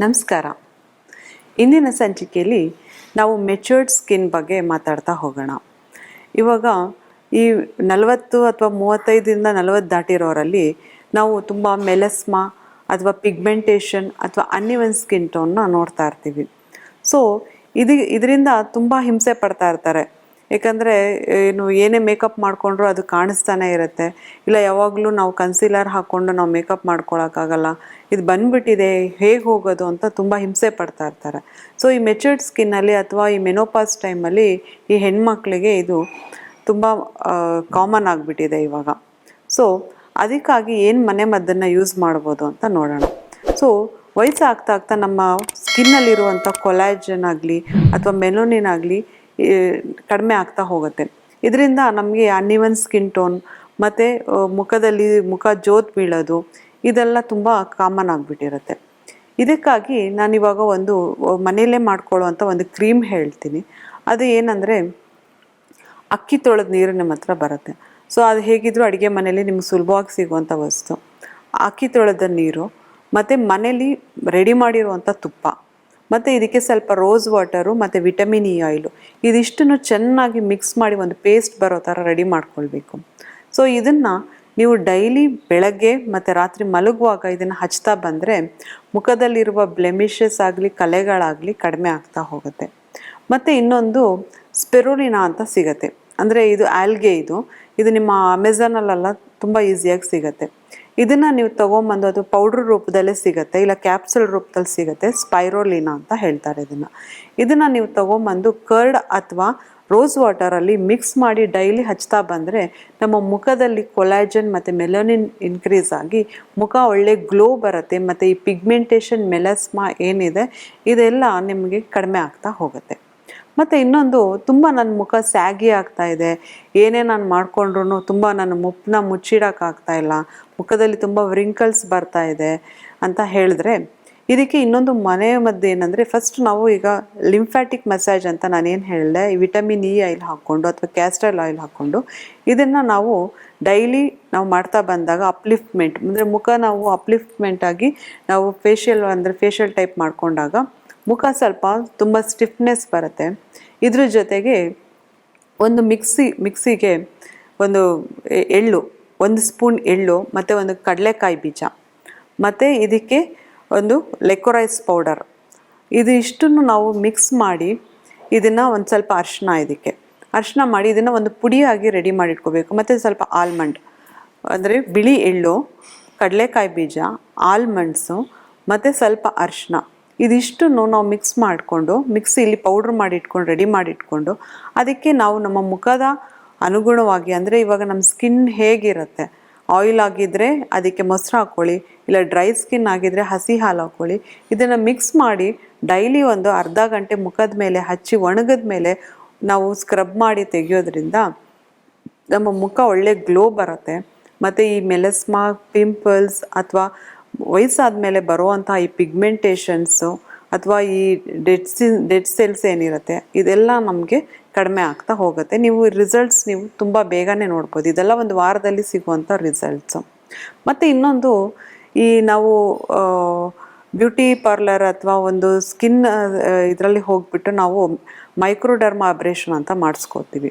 ನಮಸ್ಕಾರ. ಇಂದಿನ ಸಂಚಿಕೆಯಲ್ಲಿ ನಾವು ಮೆಚೂರ್ಡ್ ಸ್ಕಿನ್ ಬಗ್ಗೆ ಮಾತಾಡ್ತಾ ಹೋಗೋಣ. ಇವಾಗ ಈ ನಲವತ್ತು ಅಥವಾ ಮೂವತ್ತೈದರಿಂದ ನಲವತ್ತು ದಾಟಿರೋರಲ್ಲಿ ನಾವು ತುಂಬ ಮೆಲಸ್ಮಾ ಅಥವಾ ಪಿಗ್ಮೆಂಟೇಷನ್ ಅಥವಾ ಅನ್ಯವನ್ ಸ್ಕಿನ್ ಟೋನ್ನ ನೋಡ್ತಾ ಇರ್ತೀವಿ. ಸೊ ಇದು, ಇದರಿಂದ ತುಂಬ ಹಿಂಸೆ ಪಡ್ತಾ ಇರ್ತಾರೆ. ಯಾಕಂದರೆ ಏನು ಏನೇ ಮೇಕಪ್ ಮಾಡಿಕೊಂಡ್ರು ಅದು ಕಾಣಿಸ್ತಾನೆ ಇರುತ್ತೆ. ಇಲ್ಲ, ಯಾವಾಗಲೂ ನಾವು ಕನ್ಸೀಲರ್ ಹಾಕ್ಕೊಂಡು ನಾವು ಮೇಕಪ್ ಮಾಡ್ಕೊಳಕ್ಕಾಗಲ್ಲ. ಇದು ಬಂದ್ಬಿಟ್ಟಿದೆ, ಹೇಗೆ ಹೋಗೋದು ಅಂತ ತುಂಬ ಹಿಂಸೆ ಪಡ್ತಾ ಇರ್ತಾರೆ. ಸೊ ಈ ಮೆಚೂರ್ಡ್ ಸ್ಕಿನ್ನಲ್ಲಿ ಅಥವಾ ಈ ಮೆನೋಪಾಸ್ ಟೈಮಲ್ಲಿ ಈ ಹೆಣ್ಮಕ್ಳಿಗೆ ಇದು ತುಂಬ ಕಾಮನ್ ಆಗಿಬಿಟ್ಟಿದೆ ಇವಾಗ. ಸೊ ಅದಕ್ಕಾಗಿ ಏನು ಮನೆ ಮದ್ದನ್ನು ಯೂಸ್ ಮಾಡ್ಬೋದು ಅಂತ ನೋಡೋಣ. ಸೊ ವಯಸ್ಸಾಗ್ತಾ ಆಗ್ತಾ ನಮ್ಮ ಸ್ಕಿನ್ನಲ್ಲಿರುವಂಥ ಕೊಲಾಜನ್ ಆಗಲಿ ಅಥವಾ ಮೆಲೋನಿನ್ ಆಗಲಿ ಕಡಿಮೆ ಆಗ್ತಾ ಹೋಗುತ್ತೆ. ಇದರಿಂದ ನಮಗೆ ಅನ್ಇವನ್ ಸ್ಕಿನ್ ಟೋನ್ ಮತ್ತು ಮುಖದಲ್ಲಿ ಮುಖ ಜೋತ್ ಬೀಳೋದು, ಇದೆಲ್ಲ ತುಂಬ ಕಾಮನ್ ಆಗಿಬಿಟ್ಟಿರುತ್ತೆ. ಇದಕ್ಕಾಗಿ ನಾನಿವಾಗ ಒಂದು ಮನೆಯಲ್ಲೇ ಮಾಡ್ಕೊಳ್ಳುವಂಥ ಒಂದು ಕ್ರೀಮ್ ಹೇಳ್ತೀನಿ. ಅದು ಏನಂದರೆ, ಅಕ್ಕಿ ತೊಳೆದ ನೀರು ನಿಮ್ಮ ಹತ್ರ ಬರುತ್ತೆ. ಸೊ ಅದು ಹೇಗಿದ್ರು ಅಡುಗೆ ಮನೇಲಿ ನಿಮ್ಗೆ ಸುಲಭವಾಗಿ ಸಿಗುವಂಥ ವಸ್ತು. ಅಕ್ಕಿ ತೊಳೆದ ನೀರು, ಮತ್ತು ಮನೇಲಿ ರೆಡಿ ಮಾಡಿರುವಂಥ ತುಪ್ಪ. ಮತ್ತು ಇದಕ್ಕೆ ಸ್ವಲ್ಪ ರೋಸ್ ವಾಟರು ಮತ್ತು ವಿಟಮಿನ್ ಇ ಆಯಿಲು ಇದಿಷ್ಟನ್ನು ಚೆನ್ನಾಗಿ ಮಿಕ್ಸ್ ಮಾಡಿ ಒಂದು ಪೇಸ್ಟ್ ಬರೋ ಥರ ರೆಡಿ ಮಾಡ್ಕೊಳ್ಬೇಕು. ಸೊ ಇದನ್ನು ನೀವು ಡೈಲಿ ಬೆಳಗ್ಗೆ ಮತ್ತು ರಾತ್ರಿ ಮಲಗುವಾಗ ಇದನ್ನು ಹಚ್ತಾ ಬಂದರೆ ಮುಖದಲ್ಲಿರುವ ಬ್ಲೆಮಿಷಸ್ ಆಗಲಿ, ಕಲೆಗಳಾಗಲಿ ಕಡಿಮೆ ಆಗ್ತಾ ಹೋಗುತ್ತೆ. ಮತ್ತು ಇನ್ನೊಂದು ಸ್ಪೆರೋಲಿನಾ ಅಂತ ಸಿಗುತ್ತೆ. ಅಂದರೆ ಇದು ಆಲ್ಗೆ ಇದು. ಇದು ನಿಮ್ಮ ಅಮೆಝಾನಲ್ಲೆಲ್ಲ ತುಂಬ ಈಸಿಯಾಗಿ ಸಿಗತ್ತೆ. ಇದನ್ನು ನೀವು ತೊಗೊಂಬಂದು ಅದು ಪೌಡ್ರ್ ರೂಪದಲ್ಲೇ ಸಿಗುತ್ತೆ, ಇಲ್ಲ ಕ್ಯಾಪ್ಸುಲ್ ರೂಪದಲ್ಲಿ ಸಿಗುತ್ತೆ ಸ್ಪೈರೋಲಿನಾ ಅಂತ ಹೇಳ್ತಾರೆ ಇದನ್ನು. ಇದನ್ನು ನೀವು ತೊಗೊಂಬಂದು ಕರ್ಡ್ ಅಥವಾ ರೋಸ್ ವಾಟರಲ್ಲಿ ಮಿಕ್ಸ್ ಮಾಡಿ ಡೈಲಿ ಹಚ್ತಾ ಬಂದರೆ ನಮ್ಮ ಮುಖದಲ್ಲಿ ಕೊಲಾಜನ್ ಮತ್ತು ಮೆಲೋನಿನ್ ಇನ್ಕ್ರೀಸ್ ಆಗಿ ಮುಖ ಒಳ್ಳೆ ಗ್ಲೋ ಬರುತ್ತೆ, ಮತ್ತು ಈ ಪಿಗ್ಮೆಂಟೇಷನ್ ಮೆಲಸ್ಮಾ ಏನಿದೆ, ಇದೆಲ್ಲ ನಿಮಗೆ ಕಡಿಮೆ ಆಗ್ತಾ ಹೋಗುತ್ತೆ. ಮತ್ತು ಇನ್ನೊಂದು ತುಂಬ ನನ್ನ ಮುಖ ಸ್ಯಾಗಿ ಆಗ್ತಾ ಇದೆ. ಏನೇ ನಾನು ಮಾಡಿಕೊಂಡ್ರು ತುಂಬ ನನ್ನ ಮುಪ್ಪನ್ನ ಮುಚ್ಚಿಡೋಕ್ಕಾಗ್ತಾ ಇಲ್ಲ. ಮುಖದಲ್ಲಿ ತುಂಬ ವ್ರಿಂಕಲ್ಸ್ ಬರ್ತಾ ಇದೆ ಅಂತ ಹೇಳಿದ್ರೆ ಇದಕ್ಕೆ ಇನ್ನೊಂದು ಮನೆ ಮದ್ದು ಏನಂದರೆ ಫಸ್ಟ್ ನಾವು ಈಗ ಲಿಂಫ್ಯಾಟಿಕ್ ಮಸಾಜ್ ಅಂತ ನಾನೇನು ಹೇಳಿದೆ ವಿಟಮಿನ್ ಇ ಆಯಿಲ್ ಹಾಕ್ಕೊಂಡು ಅಥವಾ ಕ್ಯಾಸ್ಟ್ರಲ್ ಆಯಿಲ್ ಹಾಕ್ಕೊಂಡು ಇದನ್ನು ನಾವು ಡೈಲಿ ನಾವು ಮಾಡ್ತಾ ಬಂದಾಗ ಅಪ್ಲಿಫ್ಟ್ಮೆಂಟ್ ಅಂದರೆ ಮುಖ ನಾವು ಅಪ್ಲಿಫ್ಟ್ಮೆಂಟ್ ಆಗಿ ನಾವು ಫೇಶಿಯಲ್ ಅಂದರೆ ಫೇಶಿಯಲ್ ಟೈಪ್ ಮಾಡಿಕೊಂಡಾಗ ಮುಖ ಸ್ವಲ್ಪ ತುಂಬ ಸ್ಟಿಫ್ನೆಸ್ ಬರುತ್ತೆ. ಇದ್ರ ಜೊತೆಗೆ ಒಂದು ಮಿಕ್ಸಿ, ಮಿಕ್ಸಿಗೆ ಒಂದು ಎಳ್ಳು, ಒಂದು ಸ್ಪೂನ್ ಎಳ್ಳು ಮತ್ತು ಒಂದು ಕಡಲೆಕಾಯಿ ಬೀಜ. ಮತ್ತು ಇದಕ್ಕೆ ಒಂದು ಲೆಕೊರೈಸ್ ಪೌಡರ್. ಇದು ಇಷ್ಟನ್ನು ನಾವು ಮಿಕ್ಸ್ ಮಾಡಿ ಇದನ್ನು ಒಂದು ಸ್ವಲ್ಪ ಅರ್ಶಿನ ಇದಕ್ಕೆ. ಅರ್ಶಿನ ಮಾಡಿ ಇದನ್ನು ಒಂದು ಪುಡಿಯಾಗಿ ರೆಡಿ ಮಾಡಿಟ್ಕೋಬೇಕು. ಮತ್ತು ಸ್ವಲ್ಪ ಆಲ್ಮಂಡ್, ಅಂದರೆ ಬಿಳಿ ಎಳ್ಳು, ಕಡಲೆಕಾಯಿ ಬೀಜ, ಆಲ್ಮಂಡ್ಸು, ಮತ್ತು ಸ್ವಲ್ಪ ಅರಿಶಿನ ಇದಿಷ್ಟನ್ನು ನಾವು ಮಿಕ್ಸ್ ಮಾಡಿಕೊಂಡು ಮಿಕ್ಸಿಲಿ ಪೌಡ್ರ್ ಮಾಡಿಟ್ಕೊಂಡು ರೆಡಿ ಮಾಡಿಟ್ಕೊಂಡು ಅದಕ್ಕೆ ನಾವು ನಮ್ಮ ಮುಖದ ಅನುಗುಣವಾಗಿ ಅಂದರೆ ಇವಾಗ ನಮ್ಮ ಸ್ಕಿನ್ ಹೇಗಿರುತ್ತೆ ಆಯಿಲ್ ಆಗಿದ್ದರೆ ಅದಕ್ಕೆ ಮೊಸರು ಹಾಕ್ಕೊಳ್ಳಿ, ಇಲ್ಲ ಡ್ರೈ ಸ್ಕಿನ್ ಆಗಿದ್ದರೆ ಹಸಿ ಹಾಲು ಹಾಕ್ಕೊಳ್ಳಿ, ಇದನ್ನು ಮಿಕ್ಸ್ ಮಾಡಿ ಡೈಲಿ ಒಂದು ಅರ್ಧ ಗಂಟೆ ಮುಖದ ಮೇಲೆ ಹಚ್ಚಿ ಒಣಗಿದ ಮೇಲೆ ನಾವು ಸ್ಕ್ರಬ್ ಮಾಡಿ ತೆಗೆಯೋದ್ರಿಂದ ನಮ್ಮ ಮುಖ ಒಳ್ಳೆ ಗ್ಲೋ ಬರುತ್ತೆ, ಮತ್ತು ಈ ಮೆಲಸ್ಮಾ ಪಿಂಪಲ್ಸ್ ಅಥವಾ ವಯಸ್ಸಾದ ಮೇಲೆ ಬರುವಂತಹ ಈ ಪಿಗ್ಮೆಂಟೇಷನ್ಸು ಅಥವಾ ಈ ಡೆಡ್ ಸಿನ್ ಡೆಡ್ ಸೆಲ್ಸ್ ಏನಿರುತ್ತೆ, ಇದೆಲ್ಲ ನಮಗೆ ಕಡಿಮೆ ಆಗ್ತಾ ಹೋಗುತ್ತೆ. ನೀವು ರಿಸಲ್ಟ್ಸ್ ನೀವು ತುಂಬ ಬೇಗನೆ ನೋಡ್ಬೋದು. ಇದೆಲ್ಲ ಒಂದು ವಾರದಲ್ಲಿ ಸಿಗುವಂಥ ರಿಸಲ್ಟ್ಸು ಮತ್ತು ಇನ್ನೊಂದು, ಈ ನಾವು ಬ್ಯೂಟಿ ಪಾರ್ಲರ್ ಅಥವಾ ಒಂದು ಸ್ಕಿನ್ ಇದರಲ್ಲಿ ಹೋಗ್ಬಿಟ್ಟು ನಾವು ಮೈಕ್ರೋಡರ್ಮಾ ಆಬ್ರೇಷನ್ ಅಂತ ಮಾಡಿಸ್ಕೋತೀವಿ.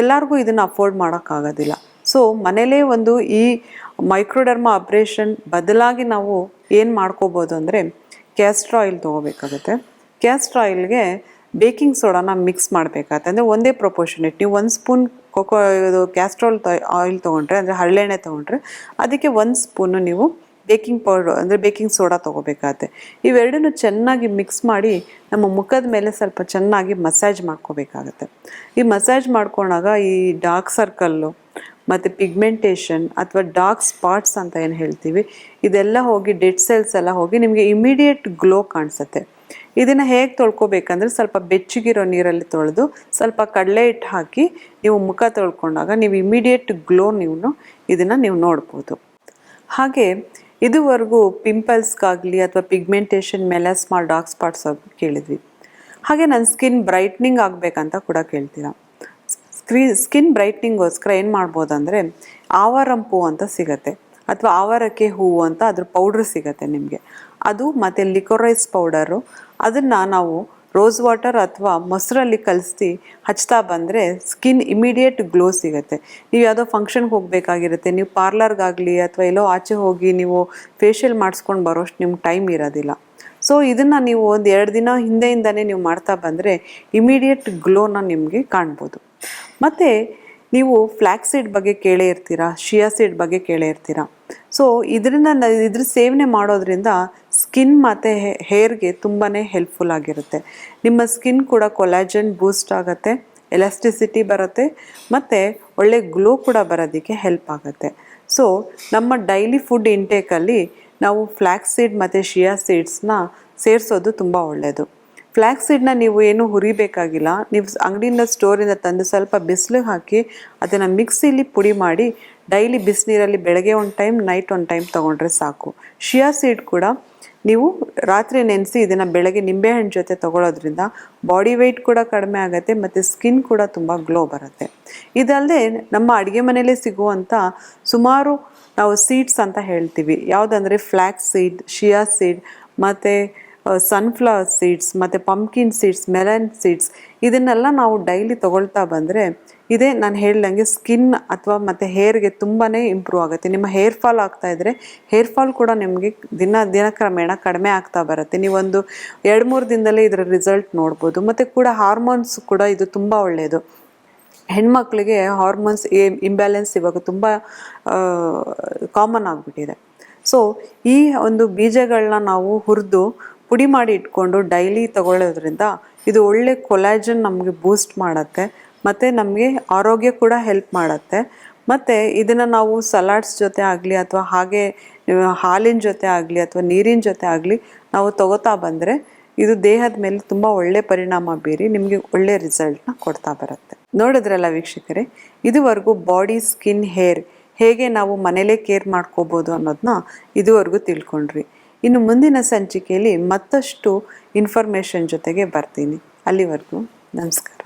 ಎಲ್ಲರಿಗೂ ಇದನ್ನು ಅಫೋರ್ಡ್ ಮಾಡೋಕ್ಕಾಗೋದಿಲ್ಲ. ಸೊ ಮನೇಲೇ ಒಂದು ಈ ಮೈಕ್ರೋಡರ್ಮಾ ಆಪ್ರೇಷನ್ ಬದಲಾಗಿ ನಾವು ಏನು ಮಾಡ್ಕೋಬೋದು ಅಂದರೆ ಕ್ಯಾಸ್ಟ್ರ್ ಆಯಿಲ್ ತೊಗೋಬೇಕಾಗುತ್ತೆ. ಕ್ಯಾಸ್ಟ್ರ್ ಆಯಿಲ್ಗೆ ಬೇಕಿಂಗ್ ಸೋಡಾನ ಮಿಕ್ಸ್ ಮಾಡಬೇಕಾಗತ್ತೆ. ಅಂದರೆ ಒಂದೇ ಪ್ರೊಪೋರ್ಷನೇಟ್. ನೀವು ಒಂದು ಸ್ಪೂನ್ ಕೊಕೋ ಇದು ಕ್ಯಾಸ್ಟ್ರಾಲ್ ಆಯಿಲ್ ತೊಗೊಂಡ್ರೆ, ಅಂದರೆ ಹರಳೆಣ್ಣೆ ತೊಗೊಂಡ್ರೆ, ಅದಕ್ಕೆ ಒಂದು ಸ್ಪೂನು ನೀವು ಬೇಕಿಂಗ್ ಪೌಡ್ರ್, ಅಂದರೆ ಬೇಕಿಂಗ್ ಸೋಡಾ ತೊಗೋಬೇಕಾಗತ್ತೆ. ಇವೆರಡನ್ನೂ ಚೆನ್ನಾಗಿ ಮಿಕ್ಸ್ ಮಾಡಿ ನಮ್ಮ ಮುಖದ ಮೇಲೆ ಸ್ವಲ್ಪ ಚೆನ್ನಾಗಿ ಮಸಾಜ್ ಮಾಡ್ಕೋಬೇಕಾಗತ್ತೆ. ಈ ಮಸಾಜ್ ಮಾಡ್ಕೊಂಡಾಗ ಈ ಡಾರ್ಕ್ ಸರ್ಕಲ್ಲು ಮತ್ತು ಪಿಗ್ಮೆಂಟೇಷನ್ ಅಥವಾ ಡಾರ್ಕ್ ಸ್ಪಾಟ್ಸ್ ಅಂತ ಏನು ಹೇಳ್ತೀವಿ, ಇದೆಲ್ಲ ಹೋಗಿ ಡೆಡ್ ಸೆಲ್ಸ್ ಎಲ್ಲ ಹೋಗಿ ನಿಮಗೆ ಇಮಿಡಿಯೇಟ್ ಗ್ಲೋ ಕಾಣಿಸುತ್ತೆ. ಇದನ್ನು ಹೇಗೆ ತೊಳ್ಕೊಬೇಕಂದ್ರೆ ಸ್ವಲ್ಪ ಬೆಚ್ಚಗಿರೋ ನೀರಲ್ಲಿ ತೊಳೆದು ಸ್ವಲ್ಪ ಕಡಲೆ ಹಿಟ್ಟು ಹಾಕಿ ನೀವು ಮುಖ ತೊಳ್ಕೊಂಡಾಗ ನೀವು ಇಮಿಡಿಯೇಟ್ ಗ್ಲೋ ನೀವು ಇದನ್ನು ನೀವು ನೋಡ್ಬೋದು. ಹಾಗೆ ಇದುವರೆಗೂ ಪಿಂಪಲ್ಸ್ಗಾಗಲಿ ಅಥವಾ ಪಿಗ್ಮೆಂಟೇಷನ್ ಮೆಲಸ್ಮಾ ಡಾರ್ಕ್ ಸ್ಪಾಟ್ಸ್ ಕೇಳಿದ್ವಿ. ಹಾಗೆ ನನ್ನ ಸ್ಕಿನ್ ಬ್ರೈಟ್ನಿಂಗ್ ಆಗಬೇಕಂತ ಕೂಡ ಕೇಳ್ತೀರಾ. ಸ್ಕ್ರೀ, ಸ್ಕಿನ್ ಬ್ರೈಟ್ನಿಂಗೋಸ್ಕರ ಏನು ಮಾಡ್ಬೋದು ಅಂದರೆ ಆವಾರಂಪು ಅಂತ ಸಿಗತ್ತೆ. ಅಥವಾ ಆವಾರಕ್ಕೆ ಹೂವು ಅಂತ ಅದ್ರ ಪೌಡ್ರ್ ಸಿಗತ್ತೆ ನಿಮಗೆ. ಅದು ಮತ್ತು ಲಿಕೊರೈಸ್ ಪೌಡರು. ಅದನ್ನು ನಾವು ರೋಸ್ ವಾಟರ್ ಅಥವಾ ಮೊಸರಲ್ಲಿ ಕಲಿಸಿ ಹಚ್ತಾ ಬಂದರೆ ಸ್ಕಿನ್ ಇಮಿಡಿಯೇಟ್ ಗ್ಲೋ ಸಿಗುತ್ತೆ. ನೀವು ಯಾವುದೋ ಫಂಕ್ಷನ್ಗೆ ಹೋಗಬೇಕಾಗಿರುತ್ತೆ. ನೀವು ಪಾರ್ಲರ್ಗಾಗಲಿ ಅಥವಾ ಎಲ್ಲೋ ಆಚೆ ಹೋಗಿ ನೀವು ಫೇಶಿಯಲ್ ಮಾಡಿಸ್ಕೊಂಡು ಬರೋಷ್ಟು ನಿಮ್ಗೆ ಟೈಮ್ ಇರೋದಿಲ್ಲ. ಸೊ ಇದನ್ನು ನೀವು ಒಂದು ಎರಡು ದಿನ ಹಿಂದೆಯಿಂದನೇ ನೀವು ಮಾಡ್ತಾ ಬಂದರೆ ಇಮಿಡಿಯೇಟ್ ಗ್ಲೋನ ನಿಮಗೆ ಕಾಣ್ಬೋದು. ಮತ್ತು ನೀವು ಫ್ಲ್ಯಾಕ್ಸ್ ಸೀಡ್ ಬಗ್ಗೆ ಕೇಳೇ ಇರ್ತೀರಾ? ಶಿಯಾ ಸೀಡ್ ಬಗ್ಗೆ ಕೇಳೇ ಇರ್ತೀರಾ? ಸೊ ಇದರಿಂದ ಇದ್ರ ಸೇವನೆ ಮಾಡೋದ್ರಿಂದ ಸ್ಕಿನ್ ಮತ್ತು ಹೇರ್ಗೆ ತುಂಬಾ ಹೆಲ್ಪ್ಫುಲ್ ಆಗಿರುತ್ತೆ. ನಿಮ್ಮ ಸ್ಕಿನ್ ಕೂಡ ಕೊಲಾಜನ್ ಬೂಸ್ಟ್ ಆಗುತ್ತೆ ಎಲಾಸ್ಟಿಸಿಟಿ ಬರುತ್ತೆ, ಮತ್ತು ಒಳ್ಳೆ ಗ್ಲೋ ಕೂಡ ಬರೋದಕ್ಕೆ ಹೆಲ್ಪ್ ಆಗುತ್ತೆ. ಸೊ ನಮ್ಮ ಡೈಲಿ ಫುಡ್ ಇಂಟೇಕಲ್ಲಿ ನಾವು ಫ್ಲ್ಯಾಕ್ಸ್ ಸೀಡ್ ಮತ್ತು ಶಿಯಾ ಸೀಡ್ಸ್ನ ಸೇರಿಸೋದು ತುಂಬ ಒಳ್ಳೆಯದು ಫ್ಲ್ಯಾಕ್ಸ್ ಸೀಡ್ನ ನೀವು ಏನು ಹುರಿಬೇಕಾಗಿಲ್ಲ. ನೀವು ಅಂಗಡಿಯಿಂದ ಸ್ಟೋರಿಂದ ತಂದು ಸ್ವಲ್ಪ ಬಿಸಿಲು ಹಾಕಿ ಅದನ್ನು ಮಿಕ್ಸಿಲಿ ಪುಡಿ ಮಾಡಿ ಡೈಲಿ ಬಿಸಿನೀರಲ್ಲಿ ಬೆಳಗ್ಗೆ ಒಂದು ಟೈಮ್ ನೈಟ್ ಒಂದು ಟೈಮ್ ತೊಗೊಂಡ್ರೆ ಸಾಕು. ಶಿಯಾ ಸೀಡ್ ಕೂಡ ನೀವು ರಾತ್ರಿ ನೆನೆಸಿ ಇದನ್ನು ಬೆಳಗ್ಗೆ ನಿಂಬೆಹಣ್ಣು ಜೊತೆ ತಗೊಳ್ಳೋದ್ರಿಂದ ಬಾಡಿ ವೆಯ್ಟ್ ಕೂಡ ಕಡಿಮೆ ಆಗುತ್ತೆ ಮತ್ತು ಸ್ಕಿನ್ ಕೂಡ ತುಂಬ ಗ್ಲೋ ಬರುತ್ತೆ. ಇದಲ್ಲದೆ ನಮ್ಮ ಅಡುಗೆ ಮನೆಯಲ್ಲೇ ಸಿಗುವಂಥ ಸುಮಾರು ನಾವು ಸೀಡ್ಸ್ ಅಂತ ಹೇಳ್ತೀವಿ. ಯಾವುದಂದರೆ ಫ್ಲ್ಯಾಕ್ಸ್ ಸೀಡ್ ಶಿಯಾ ಸೀಡ್ ಮತ್ತು ಸನ್ಫ್ಲವರ್ ಸೀಡ್ಸ್ ಮತ್ತು ಪಂಪ್ಕಿನ್ ಸೀಡ್ಸ್ ಮೆಲನ್ ಸೀಡ್ಸ್ ಇದನ್ನೆಲ್ಲ ನಾವು ಡೈಲಿ ತಗೊಳ್ತಾ ಬಂದರೆ ಇದೇ ನಾನು ಹೇಳ್ದಂಗೆ ಸ್ಕಿನ್ ಅಥವಾ ಮತ್ತು ಹೇರ್ಗೆ ತುಂಬಾ ಇಂಪ್ರೂವ್ ಆಗುತ್ತೆ. ನಿಮ್ಮ ಹೇರ್ ಫಾಲ್ ಆಗ್ತಾ ಇದ್ದರೆ ಹೇರ್ ಫಾಲ್ ಕೂಡ ನಿಮಗೆ ದಿನ, ದಿನಕ್ರಮೇಣ ಕಡಿಮೆ ಆಗ್ತಾ ಬರುತ್ತೆ. ನೀವೊಂದು ಎರಡು, ಮೂರು ದಿನದಲ್ಲೇ ಇದರ ರಿಸಲ್ಟ್ ನೋಡ್ಬೋದು. ಮತ್ತು ಕೂಡ ಹಾರ್ಮೋನ್ಸ್ ಕೂಡ ಇದು ತುಂಬ ಒಳ್ಳೆಯದು ಹೆಣ್ಮಕ್ಳಿಗೆ ಹಾರ್ಮೋನ್ಸ್ ಇಂಬ್ಯಾಲೆನ್ಸ್ ಇವಾಗ ತುಂಬ ಕಾಮನ್ ಆಗಿಬಿಟ್ಟಿದೆ. ಸೊ ಈ ಒಂದು ಬೀಜಗಳನ್ನ ನಾವು ಹುರಿದು ಪುಡಿ ಮಾಡಿ ಇಟ್ಕೊಂಡು ಡೈಲಿ ತಗೊಳ್ಳೋದ್ರಿಂದ ಇದು ಒಳ್ಳೆ ಕೊಲಾಜನ್ ನಮಗೆ ಬೂಸ್ಟ್ ಮಾಡುತ್ತೆ, ಮತ್ತು ನಮಗೆ ಆರೋಗ್ಯ ಕೂಡ ಹೆಲ್ಪ್ ಮಾಡುತ್ತೆ. ಮತ್ತು ಇದನ್ನು ನಾವು ಸಲಾಡ್ಸ್ ಜೊತೆ ಆಗಲಿ ಅಥವಾ ಹಾಗೆ, ಹಾಲಿನ ಜೊತೆ ಆಗಲಿ ಅಥವಾ ನೀರಿನ ಜೊತೆ ಆಗಲಿ ನಾವು ತಗೋತಾ ಬಂದರೆ ಇದು ದೇಹದ ಮೇಲೆ ತುಂಬ ಒಳ್ಳೆ ಪರಿಣಾಮ ಬೀರಿ ನಿಮಗೆ ಒಳ್ಳೆ ರಿಸಲ್ಟ್ನ ಕೊಡ್ತಾ ಬರುತ್ತೆ. ನೋಡಿದ್ರಲ್ಲ ವೀಕ್ಷಕರೇ, ಇದುವರೆಗೂ ಬಾಡಿ ಸ್ಕಿನ್ ಹೇರ್ ಹೇಗೆ ನಾವು ಮನೇಲೇ ಕೇರ್ ಮಾಡ್ಕೋಬೋದು ಅನ್ನೋದನ್ನ ಇದುವರೆಗೂ ತಿಳ್ಕೊಂಡ್ರಿ ಇನ್ನು ಮುಂದಿನ ಸಂಚಿಕೆಯಲ್ಲಿ ಮತ್ತಷ್ಟು ಇನ್ಫಾರ್ಮೇಷನ್ ಜೊತೆಗೆ ಬರ್ತೀನಿ. ಅಲ್ಲಿವರೆಗೂ ನಮಸ್ಕಾರ.